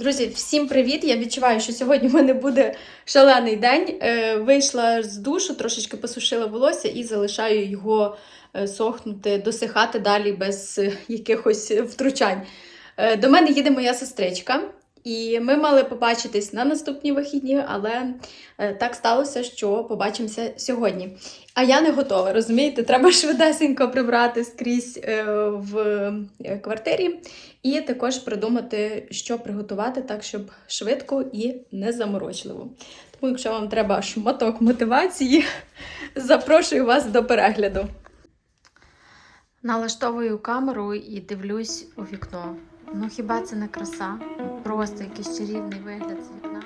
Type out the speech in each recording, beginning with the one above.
Друзі, всім привіт! Я відчуваю, що сьогодні в мене буде шалений день. Е, Вийшла з душу, трошечки посушила волосся і залишаю його е, сохнути, досихати далі без е, якихось втручань. До мене їде моя сестричка, і ми мали побачитись на наступні вихідні, але е, так сталося, що побачимося сьогодні. А я не готова, розумієте? Треба швидесенько прибрати скрізь е, в е, квартирі. І також придумати, що приготувати так, щоб швидко і незаморочливо. Тому, якщо вам треба шматок мотивації, запрошую вас до перегляду. Налаштовую камеру і дивлюсь у вікно. Ну хіба це не краса? Просто якийсь чарівний вигляд з вікна.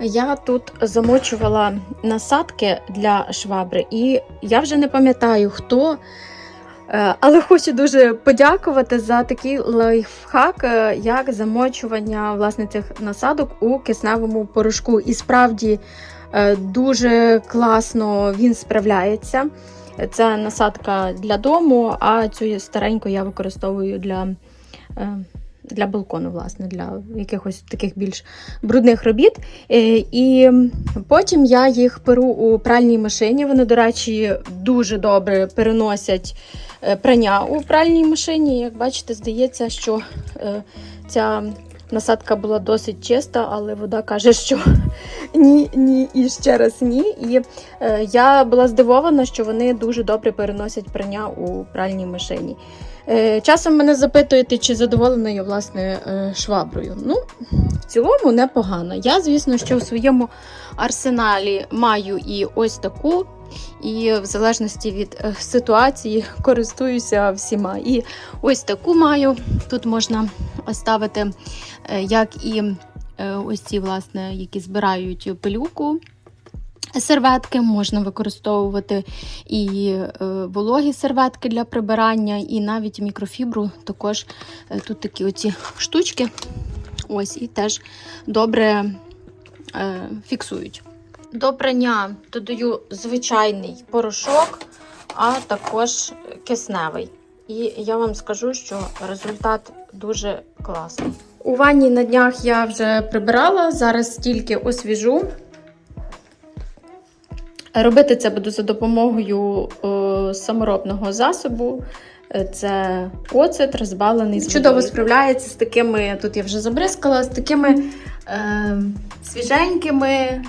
Я тут замочувала насадки для швабри, і я вже не пам'ятаю хто. е, Але хочу дуже подякувати за такий лайфхак, е, як замочування власне цих насадок у кисневому порошку. І справді е, дуже класно він справляється. Це насадка для дому, а цю стареньку я використовую для, для балкону, власне, для якихось таких більш брудних робіт. Е, І потім я їх перу у пральній машині. Вони, до речі, дуже добре переносять е, прання у пральній машині. Як бачите, здається, що е, ця насадка була досить чиста, але вода каже, що ні, ні і ще раз ні. І я була здивована, що вони дуже добре переносять прання у пральній машині. Е, Часом мене запитуєте, чи задоволена я власне е, шваброю. Ну, в цілому непогано. Я, звісно, що в своєму арсеналі маю і ось таку, і в залежності від е, ситуації користуюся всіма. І ось таку маю. Тут можна ставити, як і ось ці, власне, які збирають пилюку. Серветки можна використовувати і е, вологі серветки для прибирання, і навіть мікрофібру. Також е, тут такі оці штучки. Ось, і теж добре е, фіксують. До прання додаю звичайний порошок, а також кисневий. І я вам скажу, що результат дуже класний. У ванні на днях я вже прибирала, зараз тільки освіжу. Робити це буду за допомогою е, саморобного засобу. Е, Це оцет розбавлений з Чудово справляється з такими, тут я вже забризкала, з такими е, свіженькими е,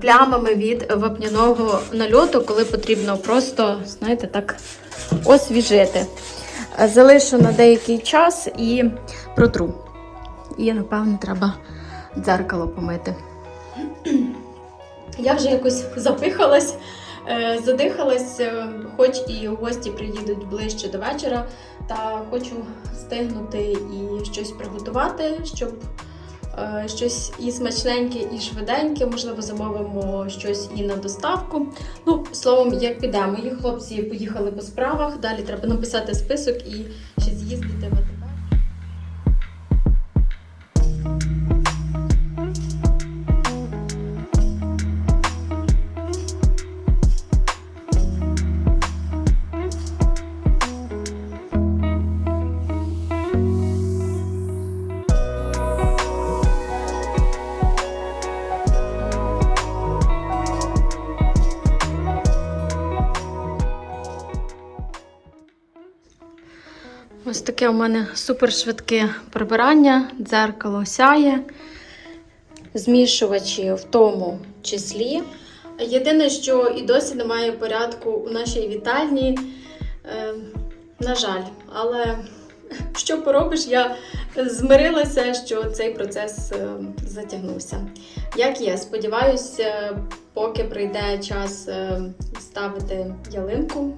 плямами від вапняного нальоту, коли потрібно просто, знаєте, так освіжити. Залишу на деякий час і протру. І, напевно, треба дзеркало помити. Я вже якось запихалась, е, задихалась, е, хоч і гості приїдуть ближче до вечора, та хочу встигнути і щось приготувати, щоб е, щось і смачненьке, і швиденьке. Можливо, замовимо щось і на доставку. Ну, словом, як піде, мої хлопці поїхали по справах. Далі треба написати список і ще з'їздити в Ось таке у мене супершвидке прибирання, дзеркало сяє, змішувачі в тому числі. Єдине, що і досі немає порядку у нашій вітальні, е, на жаль, але що поробиш, я змирилася, що цей процес е, затягнувся. Як є, сподіваюся, поки прийде час е, ставити ялинку,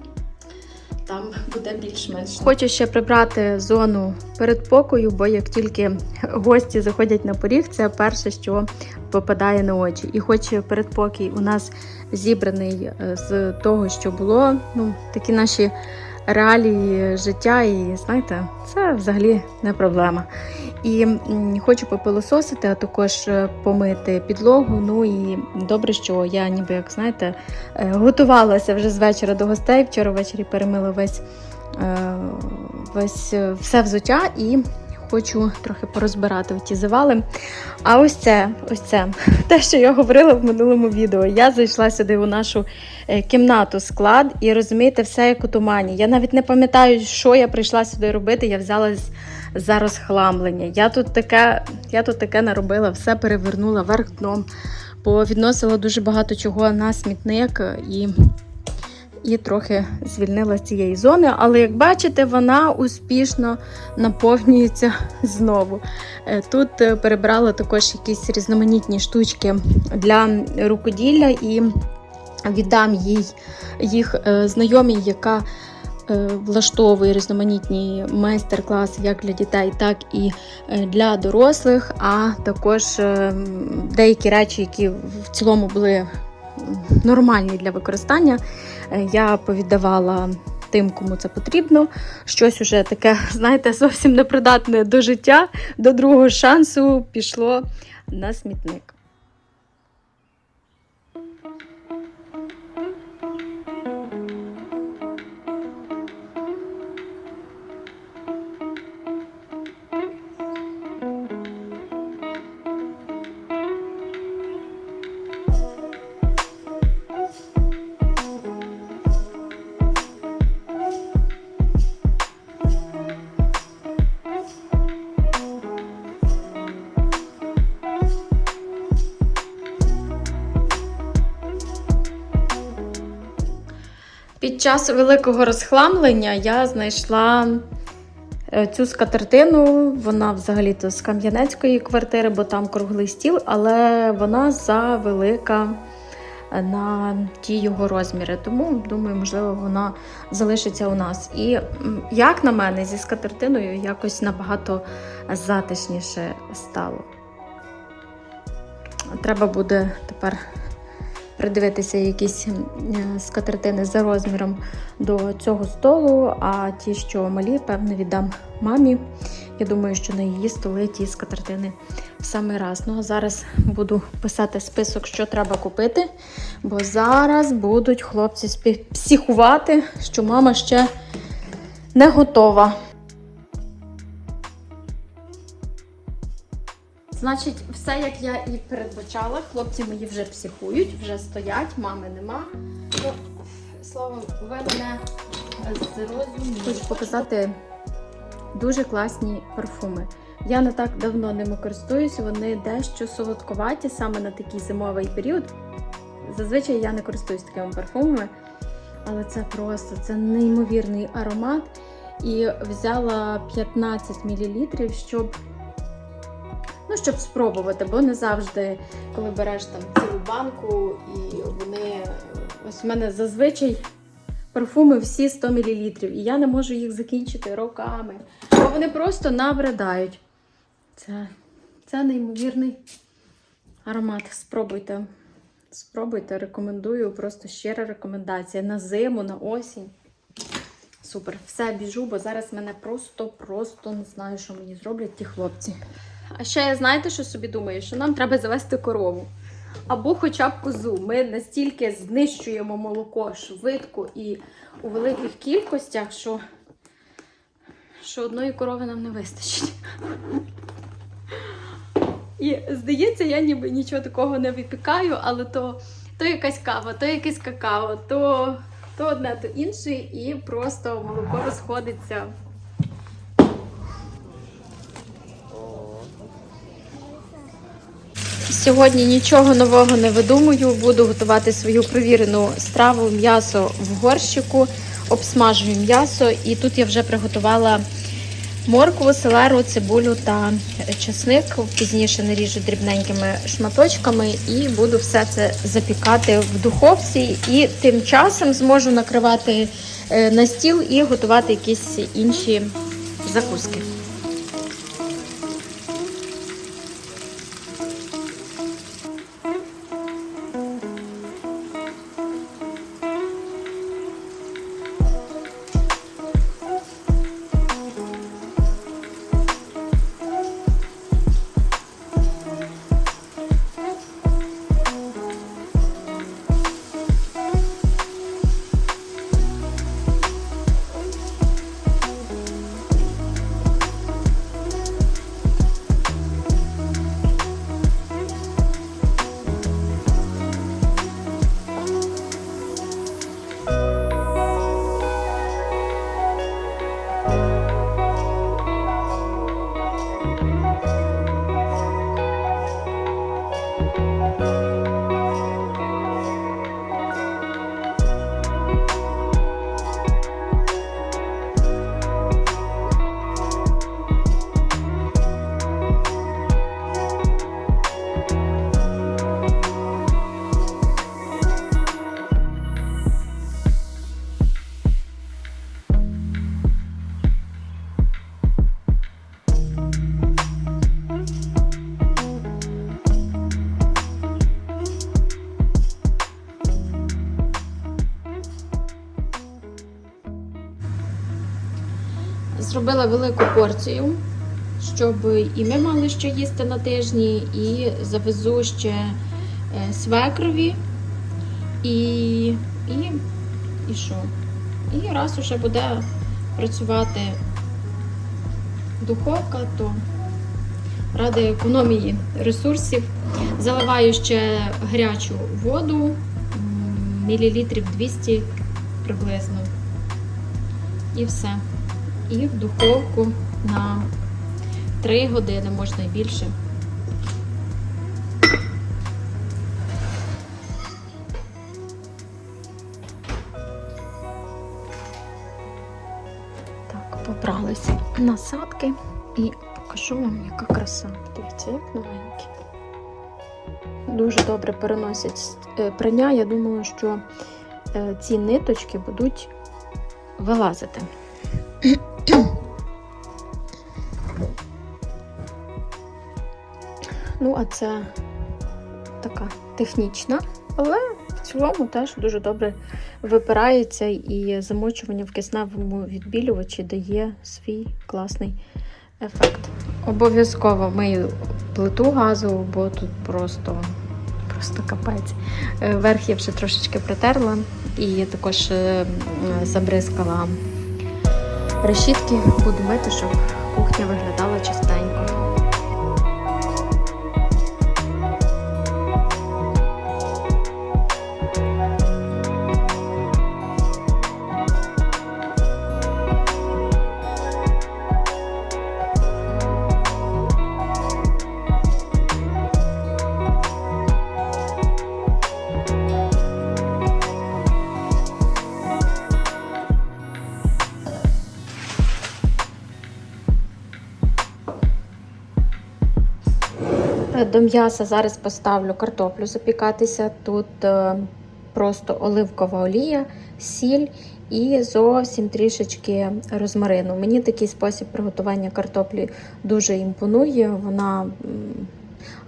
там буде більш-менш. Хочу ще прибрати зону передпокою, бо як тільки гості заходять на поріг, це перше, що попадає на очі. І хоч передпокій у нас зібраний е, з того, що було, ну такі наші реалії життя, і знаєте, це взагалі не проблема. І хочу попилососити, а також е, помити підлогу. Ну і добре, що я ніби як знаєте, е, готувалася вже з вечора до гостей. Вчора ввечері перемила весь, е, весь все взуття і хочу трохи порозбирати ті завали. А ось це, ось це, те, що я говорила в минулому відео. Я зайшла сюди у нашу кімнату склад і розумієте, все як у тумані. Я навіть не пам'ятаю, що я прийшла сюди робити. Я взялась за розхламлення. Я тут таке, я тут таке наробила, все перевернула вверх дном, повідносила дуже багато чого на смітник і. І трохи звільнила з цієї зони, але як бачите, вона успішно наповнюється знову. Е, Тут е, перебрала також якісь різноманітні штучки для рукоділля і віддам їй їх е, знайомій, яка влаштовує різноманітні майстер-класи як для дітей, так і е, для дорослих, а також е, деякі речі, які в цілому були нормальні для використання, е, я повіддавала. Тим, кому це потрібно, щось уже таке, знаєте, зовсім непридатне до життя, до другого шансу пішло на смітник. Під час великого розхламлення я знайшла е, цю скатертину. Вона взагалі-то з Кам'янецької квартири, бо там круглий стіл, але вона завелика е, на ті його розміри. Тому, думаю, можливо, вона залишиться у нас. І як на мене, зі скатертиною якось набагато затишніше стало. Треба буде тепер придивитися якісь е, скатертини за розміром до цього столу, а ті, що малі, певно, віддам мамі. Я думаю, що на її столи ті скатертини в самий раз. Ну, а зараз буду писати список, що треба купити, бо зараз будуть хлопці психувати, що мама ще не готова. Значить, все як я і передбачала. Хлопці мої вже психують, вже стоять, мами нема. Ну, словом, ви мене зрозуміли. Хочу показати дуже класні парфуми. Я не так давно ними користуюся, вони дещо солодковаті саме на такий зимовий період. Зазвичай я не користуюсь такими парфумами, але це просто це неймовірний аромат. І взяла 15 мл, щоб Ну, щоб спробувати, бо не завжди, коли береш там цілу банку, і вони. Ось в мене зазвичай парфуми всі 100 мл, і я не можу їх закінчити роками. Бо вони просто набридають. Це, це неймовірний аромат. Спробуйте. Спробуйте, рекомендую. Просто щира рекомендація на зиму, на осінь. Супер, все біжу, бо зараз мене просто-просто не знаю, що мені зроблять ті хлопці. А ще я знаєте, що собі думаю, що нам треба завести корову. Або хоча б козу. Ми настільки знищуємо молоко швидко і у великих кількостях, що, що одної корови нам не вистачить. І здається, я ніби нічого такого не випікаю, але то, то якась кава, то якесь какао, то, то одне, то інше, і просто молоко розходиться. Сьогодні нічого нового не видумую. Буду готувати свою провірену страву м'ясо в горщику, обсмажую м'ясо, і тут я вже приготувала моркву, селеру, цибулю та чесник. Пізніше наріжу дрібненькими шматочками і буду все це запікати в духовці. І тим часом зможу накривати е, на стіл і готувати якісь інші закуски. Зробила велику порцію, щоб і ми мали що їсти на тижні, і завезу ще е, свекрові. І, і, і що? І раз уже буде працювати духовка, то ради економії ресурсів заливаю ще гарячу воду, мілілітрів 200 приблизно. І все і в духовку на 3 години, можна і більше. Так, побралися насадки і покажу вам, яка краса. Дивіться, як новенькі. Дуже добре переносять е, прання. Я думаю, що е, ці ниточки будуть вилазити. Ну, а це така технічна, але в цілому теж дуже добре випирається і замочування в кисневому відбілювачі дає свій класний ефект. Обов'язково мию плиту газову, бо тут просто, просто капець. Е, Верх я вже трошечки притерла і також е, забризкала решітки. Буду мити, щоб кухня виглядала чистенько. До м'яса зараз поставлю картоплю запікатися. Тут е, просто оливкова олія, сіль і зовсім трішечки розмарину. Мені такий спосіб приготування картоплі дуже імпонує. Вона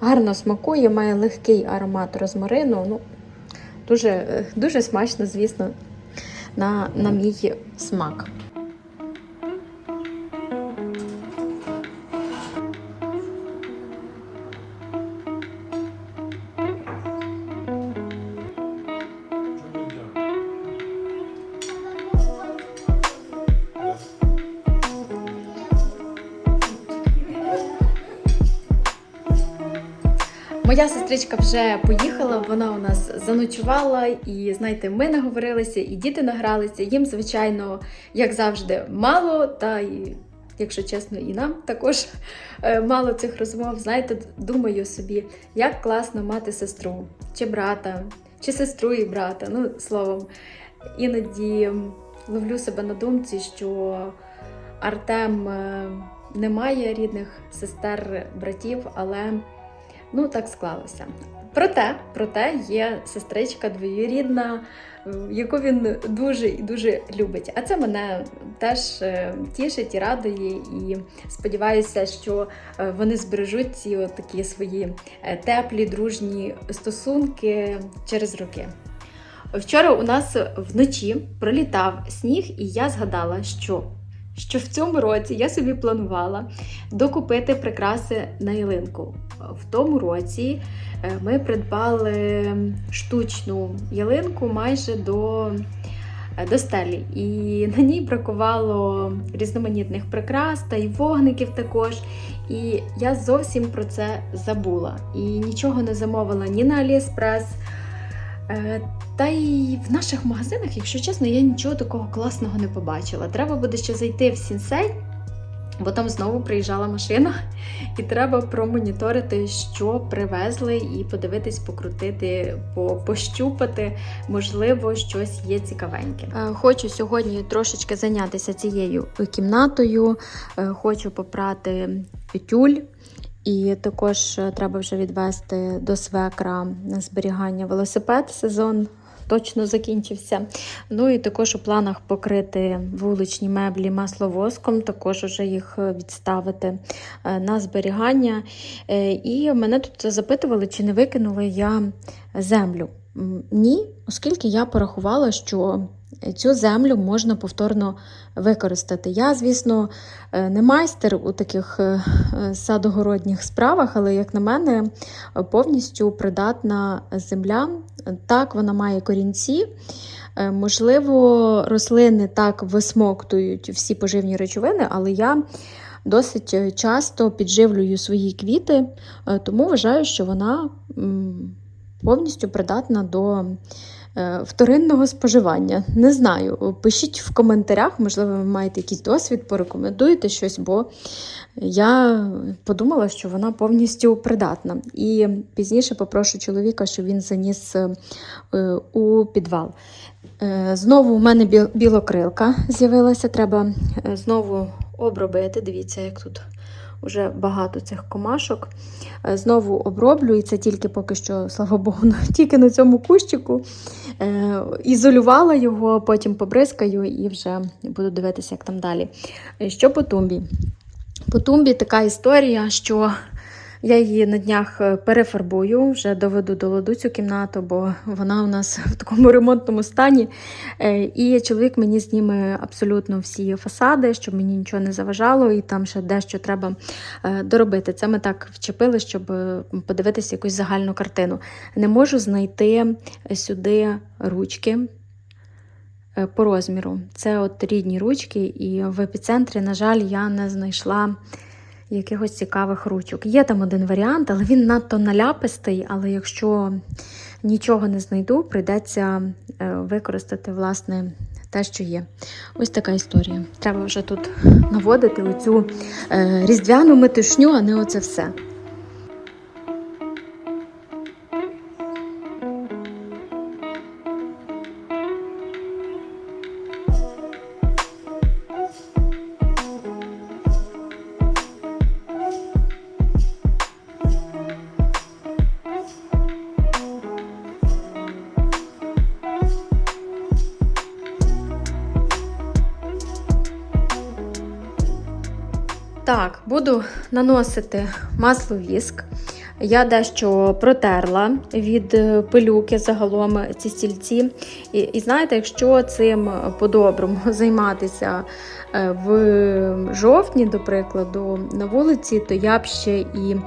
гарно смакує, має легкий аромат розмарину. Ну, дуже, е, дуже смачно, звісно, на, на мій смак. Моя сестричка вже поїхала, вона у нас заночувала, і знаєте, ми наговорилися, і діти награлися. Їм, звичайно, як завжди, мало, та і, якщо чесно, і нам також е, мало цих розмов. Знаєте, думаю собі, як класно мати сестру, чи брата, чи сестру і брата. Ну, словом, іноді ловлю себе на думці, що Артем е, не має рідних сестер, братів, але ну так склалося. Проте, проте є сестричка двоюрідна, яку він дуже і дуже любить. А це мене теж е, тішить і радує. І сподіваюся, що е, вони збережуть ці такі свої е, теплі, дружні стосунки через роки. Вчора у нас вночі пролітав сніг, і я згадала, що, що в цьому році я собі планувала докупити прикраси на ялинку. В тому році е, ми придбали штучну ялинку майже до, е, до стелі, і на ній бракувало різноманітних прикрас та й вогників також. І я зовсім про це забула. І нічого не замовила ні на Аліекспрес. Е, Та й в наших магазинах, якщо чесно, я нічого такого класного не побачила. Треба буде ще зайти в сінсей, бо там знову приїжджала машина, і треба промоніторити, що привезли, і подивитись, покрутити, пощупати. Можливо, щось є цікавеньке. Е, Хочу сьогодні трошечки зайнятися цією кімнатою. Е, Хочу попрати тюль. І також е, треба вже відвести до свекра на зберігання велосипед. Сезон точно закінчився. Ну і також у планах покрити вуличні меблі масловоском, також вже їх е, відставити е, на зберігання. І мене тут запитували, чи не викинула я землю. Ні, оскільки я порахувала, що цю землю можна повторно використати. Я, звісно, е, не майстер у таких е, садогородніх справах, але, як на мене, повністю придатна земля. Так, вона має корінці. Е, Можливо, рослини так висмоктують всі поживні речовини, але я досить часто підживлюю свої квіти, тому вважаю, що вона повністю придатна до вторинного споживання. Не знаю. Пишіть в коментарях, можливо, ви маєте якийсь досвід, порекомендуєте щось, бо я подумала, що вона повністю придатна. І пізніше попрошу чоловіка, щоб він заніс е, у підвал. Е, Знову у мене білокрилка з'явилася. Треба е, знову обробити. Дивіться, як тут вже багато цих комашок. Е, Знову оброблю, і це тільки поки що, слава Богу, тільки на цьому кущику. Е, Ізолювала його, потім побризкаю і вже буду дивитися, як там далі. Е, Що по тумбі? По тумбі така історія, що я її на днях е, перефарбую, вже доведу до ладу цю кімнату, бо вона у нас в такому ремонтному стані. Е, І чоловік мені зніме абсолютно всі фасади, щоб мені нічого не заважало, і там ще дещо треба е, доробити. Це ми так вчепили, щоб подивитися якусь загальну картину. Не можу знайти сюди ручки. По розміру. Це от рідні ручки, і в епіцентрі, на жаль, я не знайшла якихось цікавих ручок. Є там один варіант, але він надто наляпистий. Але якщо нічого не знайду, прийдеться е, використати власне те, що є. Ось така історія. Треба вже тут наводити оцю е, різдвяну метушню, а не оце все. Так, буду наносити масло віск. Я дещо протерла від е, пилюки загалом ці стільці. І, і знаєте, якщо цим по-доброму займатися е, в жовтні, до прикладу, на вулиці, то я б ще і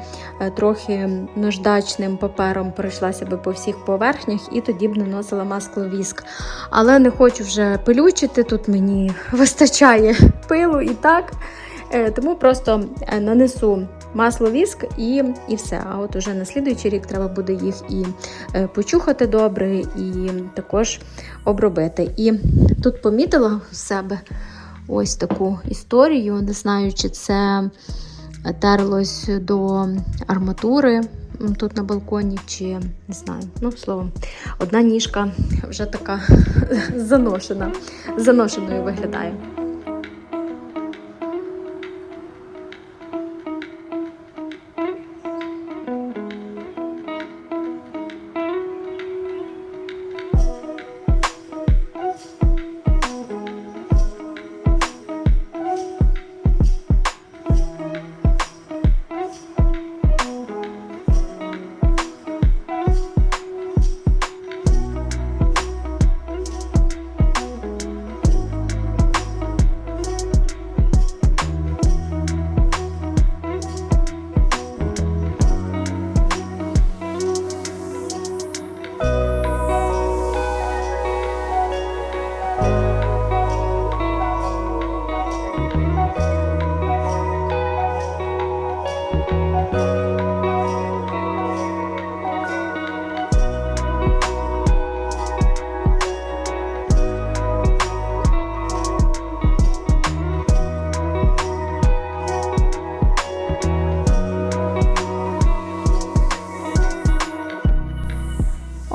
е, трохи наждачним папером пройшлася би по всіх поверхнях і тоді б наносила масло віск. Але не хочу вже пилючити, тут мені вистачає пилу і так. Е, Тому просто е, нанесу масло віск і, і все. А от уже на слідуючий рік треба буде їх і е, почухати добре, і також обробити. І тут помітила в себе ось таку історію. Не знаю, чи це терлось до арматури тут на балконі, чи не знаю. Ну, словом, одна ніжка вже така заношена, заношеною виглядає.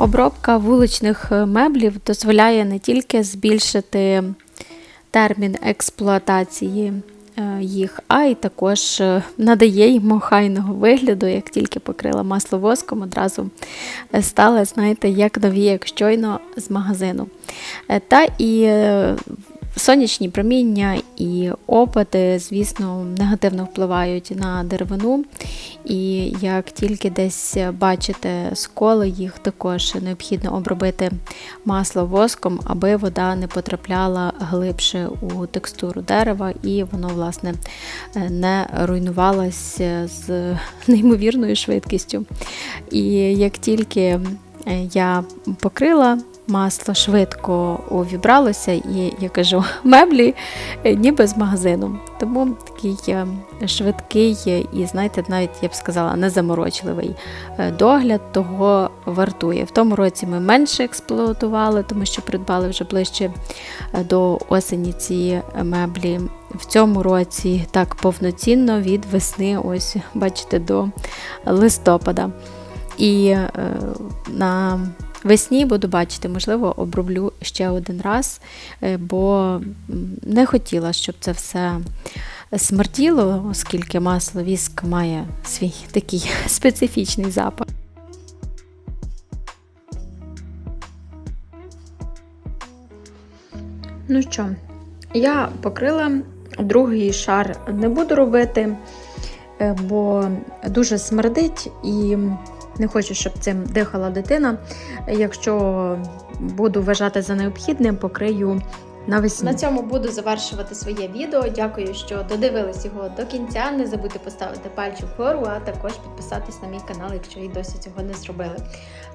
Обробка вуличних е, меблів дозволяє не тільки збільшити термін експлуатації е, їх, а й також е, надає їм охайного вигляду, як тільки покрила масло воском, одразу стали, знаєте, як нові, як щойно з магазину. Та і сонячні проміння і опади, звісно, негативно впливають на деревину. І як тільки десь бачите сколи, їх також необхідно обробити масло воском, аби вода не потрапляла глибше у текстуру дерева і воно, власне, не руйнувалося з неймовірною швидкістю. І як тільки я покрила масло швидко увібралося, і я кажу, меблі е, ніби з магазину. Тому такий е, швидкий і, знаєте, навіть я б сказала, незаморочливий е, догляд того вартує. В тому році ми менше експлуатували, тому що придбали вже ближче до осені ці меблі. В цьому році так повноцінно від весни, ось бачите, до листопада. І е, на весні буду бачити, можливо, оброблю ще один раз, е, бо не хотіла, щоб це все смерділо, оскільки масло віск має свій такий специфічний запах. Ну що, я покрила другий шар не буду робити, е, бо дуже смердить і не хочу, щоб цим дихала дитина. Якщо буду вважати за необхідним, покрию навесні. На цьому буду завершувати своє відео. Дякую, що додивились його до кінця. Не забудьте поставити пальчик вгору, а також підписатись на мій канал, якщо і досі цього не зробили.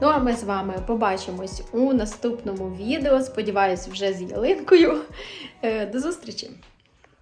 Ну а ми з вами побачимось у наступному відео. Сподіваюсь, вже з ялинкою. Е, До зустрічі!